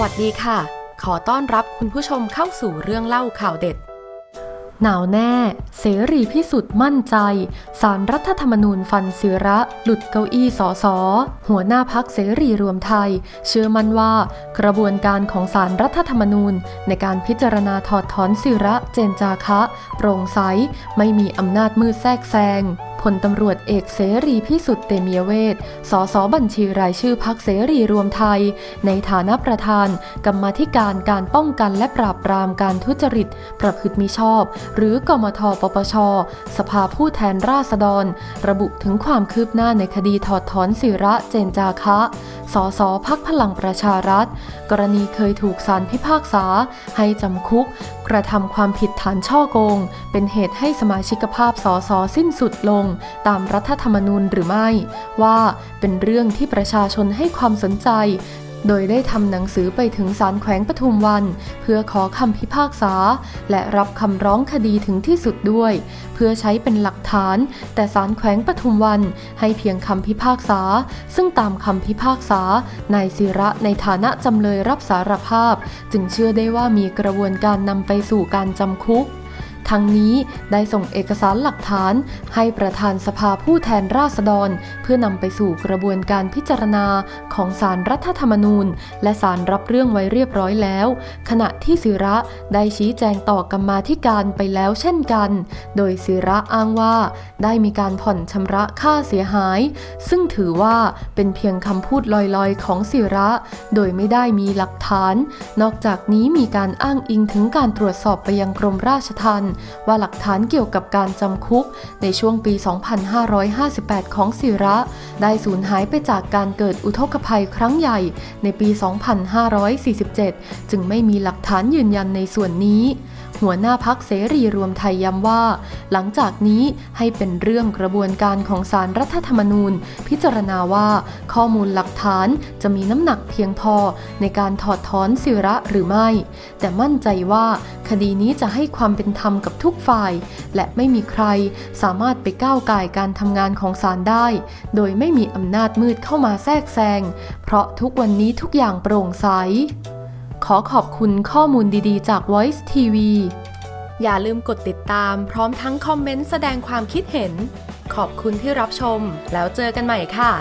วัสดีค่ะ ขอต้อนรับคุณผู้ชมเข้าสู่เรื่องเล่าข่าวเด็ด หนาวแน่ เสรีพิสุทธิ์มั่นใจ สารรัฐธรรมนูญฟันศิระ หลุดเก้าอี้สอสอหัวหน้าพักเสรีรวมไทย เชื่อมั่นว่า กระบวนการของสารรัฐธรรมนูญ ในการพิจารณาถอดถอนศิระเจนจาคะ โปร่งใส ไม่มีอำนาจมืดแทรกแซง พลตำรวจเอกเสรีพิสุทธิ์เตมียเวทสสบัญชีรายชื่อพักเสรีรวมไทย ในฐานะประธาน กรรมธิการการป้องกันและปราบปรามการทุจริต ประพฤติมิชอบ หรือกมทปปช สภาผู้แทนราษฎร ระบุถึงความคืบหน้าในคดีถอดถอนศิระเจนจาคะ สสพักพลังประชารัฐ กรณีเคยถูกศาลพิพากษา ให้จำคุก กระทำความผิดฐานช่อโกง เป็นเหตุให้สมาชิกภาพสสสิ้นสุดลงตามรัฐธรรมนูญหรือไม่ ว่าเป็นเรื่องที่ประชาชนให้ความสนใจ โดยได้ทำหนังสือไปถึงศาลแขวงปทุมวัน เพื่อขอคำพิพากษา และรับคำร้องคดีถึงที่สุดด้วย เพื่อใช้เป็นหลักฐาน แต่ศาลแขวงปทุมวันให้เพียงคำพิพากษา ซึ่งตามคำพิพากษานายศิระในฐานะจำเลยรับสารภาพ จึงเชื่อได้ว่ามีกระบวนการนำไปสู่การจำคุก ทั้งนี้ได้ส่งเอกสารหลักฐาน ให้ประธานสภาผู้แทนราษฎร เพื่อนำไปสู่กระบวนการพิจารณาของศารรัฐธรรมนูญ และศาลรับเรื่องไว้เรียบร้อยแล้ว ขณะที่ศิระได้ชี้แจงต่อกรรมาธิการไปแล้วเช่นกัน โดยศิระอ้างว่า ได้มีการผ่อนชำระค่าเสียหาย ซึ่งถือว่าเป็นเพียงคำพูดลอยๆ ของศิระ โดยไม่ได้มีหลักฐาน นอกจากนี้มีการอ้างอิงถึงการตรวจสอบไปยังกรมราชทัณฑ์ว่าหลักฐานเกี่ยวกับการจำคุก ในช่วงปี 2558 ของศิระ ได้สูญหายไปจากการเกิดอุทกภัยครั้งใหญ่ในปี 2547 จึงไม่มีหลักฐานยืนยันในส่วนนี้ หัวหน้าพักเสรีรวมไทยย้ำว่า หลังจากนี้ให้เป็นเรื่องกระบวนการของสารรัฐธรรมนูญ พิจารณาว่าข้อมูลหลักฐานจะมีน้ำหนักเพียงพอในการถอดถอนศิระหรือไม่ แต่มั่นใจว่าคดีนี้จะให้ความเป็นธรรมกับทุกฝ่าย และไม่มีใครสามารถไปก้าวไก่การทำงานของศาลได้ โดยไม่มีอำนาจมืดเข้ามาแทรกแซง เพราะทุกวันนี้ทุกอย่างโปร่งใส ขอขอบคุณข้อมูลดีๆ จาก Voice TV อย่าลืมกดติดตามพร้อมทั้งคอมเมนต์แสดงความคิดเห็น ขอบคุณที่รับชม แล้วเจอกันใหม่ค่ะ